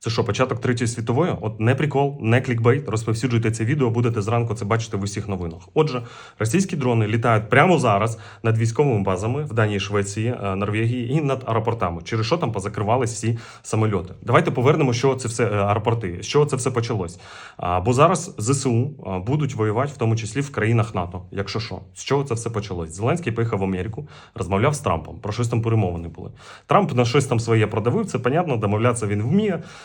Це що, початок третьої світової? От не прикол, не клікбейт. Розповсюджуйте це відео, будете зранку це бачити в усіх новинах. Отже, російські дрони літають прямо зараз над військовими базами в Данії, Швеції, е, Норвегії і над аеропортами. Через що там позакривались всі самольоти? Давайте повернемо, що це все е, аеропорти, з чого це все почалось. Бо зараз ЗСУ будуть воювати, в тому числі в країнах НАТО. Якщо що, з чого це все почалось? Зеленський поїхав в Америку, розмовляв з Трампом. Про щось там перемовини були. Трамп на щось там своє продавив. Це понятно, домовлятися він вміє.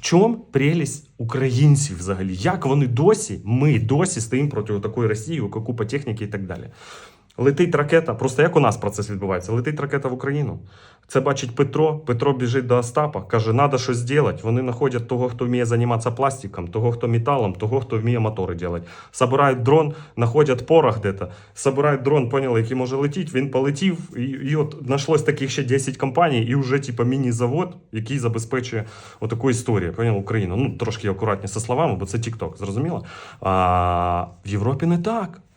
в чому прелість українців взагалі? Як вони досі, ми досі стоїмо проти такої Росії, яка купа техніки і так далі. Летить ракета, просто як у нас процес відбувається? Летить ракета в Україну. Це бачить Петро. Петро біжить до Остапа, каже, треба щось зробити. Вони знаходять того, хто вміє займатися пластиком, того, хто металом, того, хто вміє мотори робити. Собирають дрон, знаходять порох де-то, собирають дрон, поняли, який може летіти. Він полетів, і, і от знайшлось таких ще 10 компаній, і вже типа міні-завод, який забезпечує отаку історію. Поняли, Україну. Ну, трошки акуратні зі словами, бо це TikTok, зрозуміло? А в Європі не так.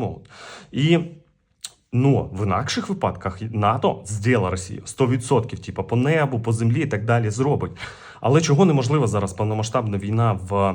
можуть. І Ну, в інакших випадках НАТО зділа Росію 100%, типу, по небу, по землі і так далі зробить. Але чого неможлива зараз повномасштабна війна в.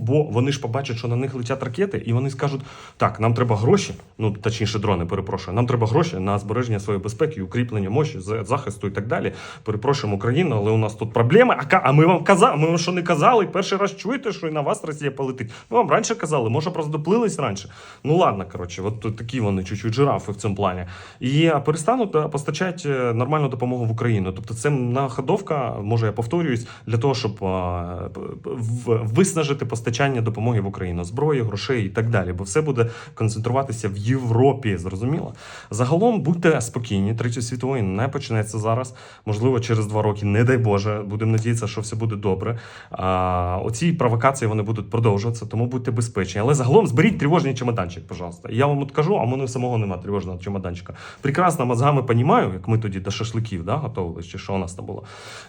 бо вони ж побачать, що на них летять ракети, і вони скажуть: так, нам треба гроші, ну точніше, дрони, перепрошую. Нам треба гроші на збереження своєї безпеки, укріплення мощі, захисту і так далі. Перепрошуємо Україну, але у нас тут проблеми. А, а ми вам казали, ми вам що не казали? Перший раз чуєте, що і на вас Росія полетить. Ми вам раніше казали, може, просто доплились раніше. Ну ладно, коротше, от такі вони чуть-чуть жирафи в цьому плані. І перестануть постачати е, нормальну допомогу в Україну. Тобто, це находовка, може я повторююсь, для того, щоб виснажити обмежити постачання допомоги в Україну, зброї, грошей і так далі, бо все буде концентруватися в Європі. Зрозуміло? Загалом будьте спокійні. Третьої світової не почнеться зараз. Можливо, через два роки, не дай Боже, будемо надіятися, що все буде добре. А, оці провокації вони будуть продовжуватися, тому будьте безпечні. Але загалом зберіть тривожний чемоданчик, пожалуйста. Я вам от кажу, а в мене самого немає тривожного чемоданчика. Прекрасно мозгами понімаю, як ми тоді до шашликів да, готували, чи що у нас там було.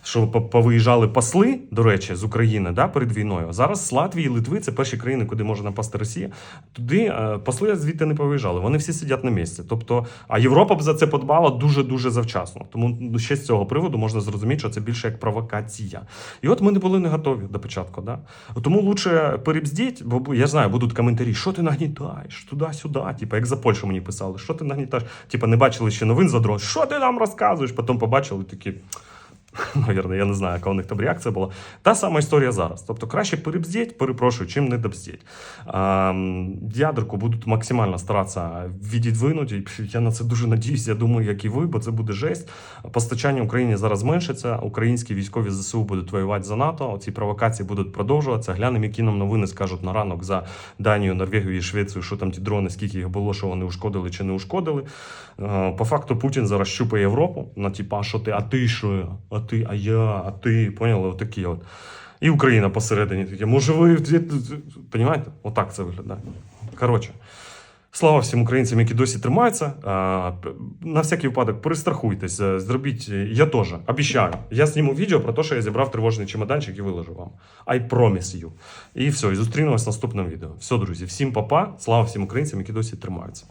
Що повиїжджали посли, до речі, з України да, перед війною. Зараз Латвії, Литви це перші країни, куди може напасти Росія. Туди е, посли звідти не повиїжджали. Вони всі сидять на місці. Тобто, а Європа б за це подбала дуже дуже завчасно. Тому ще з цього приводу можна зрозуміти, що це більше як провокація. І от ми не були не готові до початку. Да? Тому лучше перебздіть, бо я знаю, будуть коментарі, що ти нагнітаєш туди-сюди. Типа, як за Польщу мені писали, що ти нагнітаєш? Типа, не бачили ще новин за дрон. Що ти нам розказуєш? Потім побачили такі. Навірно, я не знаю, яка у них там реакція була. Та сама історія зараз. Тобто краще перебздіть, перепрошую, чим не добздіть. Ядерку будуть максимально старатися відідвинути. Я на це дуже надіюсь. Я думаю, як і ви, бо це буде жесть. Постачання Україні зараз зменшиться. Українські військові ЗСУ будуть воювати за НАТО. Ці провокації будуть продовжуватися. Глянемо, які нам новини скажуть на ранок за Данію, Норвегію і Швецію, що там ті дрони, скільки їх було, що вони ушкодили чи не ушкодили. Е, По факту Путін зараз щупає Європу на типа, що ти, а ти? А я, а ти. Поняли? Отакі от. І Україна посередині таке. Може, ви Понімаєте? Отак це виглядає. Коротше. Слава всім українцям, які досі тримаються. На всякий випадок перестрахуйтесь, е, зробіть. е, Я теж обіцяю. Я зніму відео про те, що я зібрав тривожний чемоданчик і виложу вам. I promise you. І все, і зустрінемось в наступному відео. Все, друзі, всім папа. Слава всім українцям, які досі тримаються.